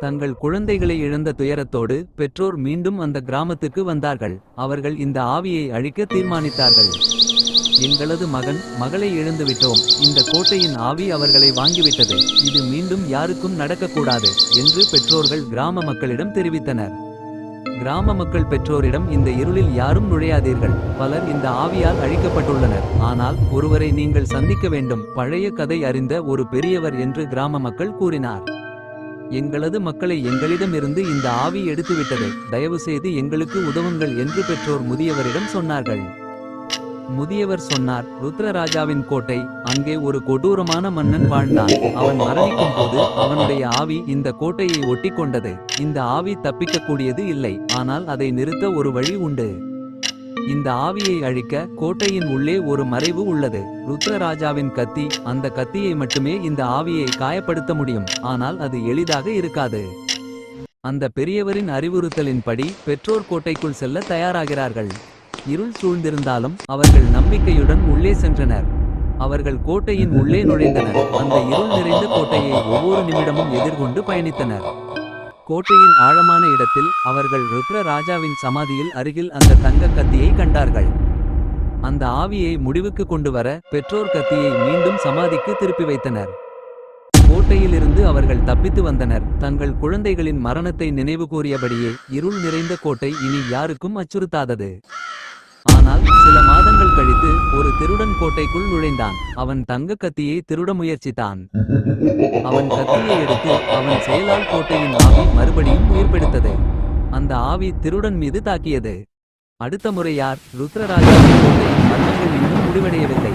தங்கள் குழந்தைகளை இழந்த துயரத்தோடு பெற்றோர் மீண்டும் அந்த கிராமத்துக்கு வந்தார்கள். அவர்கள் இந்த ஆவியை அழிக்க தீர்மானித்தார்கள். எங்களது மகன் மகளை இழந்துவிட்டோம். இந்த கோட்டையின் ஆவி அவர்களை வாங்கிவிட்டது. இது மீண்டும் யாருக்கும் நடக்கக்கூடாது என்று பெற்றோர்கள் கிராம மக்களிடம் தெரிவித்தனர். கிராம மக்கள் பெற்றோரிடம் இந்த இருளில் யாரும் நுழையாதீர்கள். பலர் இந்த ஆவியால் அழிக்கப்பட்டுள்ளனர். ஆனால் ஒருவரை நீங்கள் சந்திக்க வேண்டும். பழைய கதை அறிந்த ஒரு பெரியவர் என்று கிராம மக்கள் கூறினார். எங்களது மக்களை எங்களிடமிருந்து இந்த ஆவி எடுத்துவிட்டது. தயவு செய்து எங்களுக்கு உதவுங்கள் என்று பெற்றோர் முதியவரிடம் சொன்னார்கள். முதியவர் சொன்னார் ருத்ரராஜாவின் கோட்டை அங்கே ஒரு கொடூரமான மன்னன் வாழ்ந்தான். அவன் மரணிக்கும் போது அவனுடைய ஆவி இந்த கோட்டையை ஒட்டி கொண்டது இந்த ஆவி தப்பிக்கக்கூடியது இல்லை ஆனால் அதை நிறுத்த ஒரு வழி உண்டு. இந்த ஆவியை அழிக்க கோட்டையின் உள்ளே ஒரு மறைவு உள்ளது. ருத்ரராஜாவின் கத்தி அந்த கத்தியை மட்டுமே இந்த ஆவியை காயப்படுத்த முடியும். ஆனால் அது எளிதாக இருக்காது. அந்த பெரியவரின் அறிவுறுத்தலின்படி பெற்றோர் கோட்டைக்குள் செல்ல தயாராகிறார்கள். இருள் சூழ்ந்திருந்தாலும் அவர்கள் நம்பிக்கையுடன் உள்ளே சென்றனர். அவர்கள் கோட்டையின் உள்ளே நுழைந்தனர். அந்த இருள் நிறைந்த கோட்டையை ஒவ்வொரு நிமிடமும் எதிர்கொண்டு பயணித்தனர். கோட்டையின் ஆழமான இடத்தில் அவர்கள் ருத்ர ராஜாவின் சமாதியில் அருகில் அந்த தங்க கத்தியை கண்டார்கள். அந்த ஆவியை முடிவுக்கு கொண்டு வர பெற்றோர் கத்தியை மீண்டும் சமாதிக்கு திருப்பி வைத்தனர். கோட்டையிலிருந்து அவர்கள் தப்பித்து வந்தனர். தங்கள் குழந்தைகளின் மரணத்தை நினைவு கூறியபடியே இருள் நிறைந்த கோட்டை இனி யாருக்கும் அச்சுறுத்தாதது. ஆனால் சில மாதங்கள் கழித்து ஒரு திருடன் கோட்டைக்குள் நுழைந்தான். அவன் தங்க கத்தியை திருட முயற்சித்தான். அவன் கத்தியை எடுத்து அவன் செயலால் கோட்டையின் ஆவி மறுபடியும் உயிர்ப்பெடுத்தது. அந்த ஆவி திருடன் மீது தாக்கியது. அடுத்த முறை யார் ருத்ரராஜா இன்னும் முடிவடையவில்லை.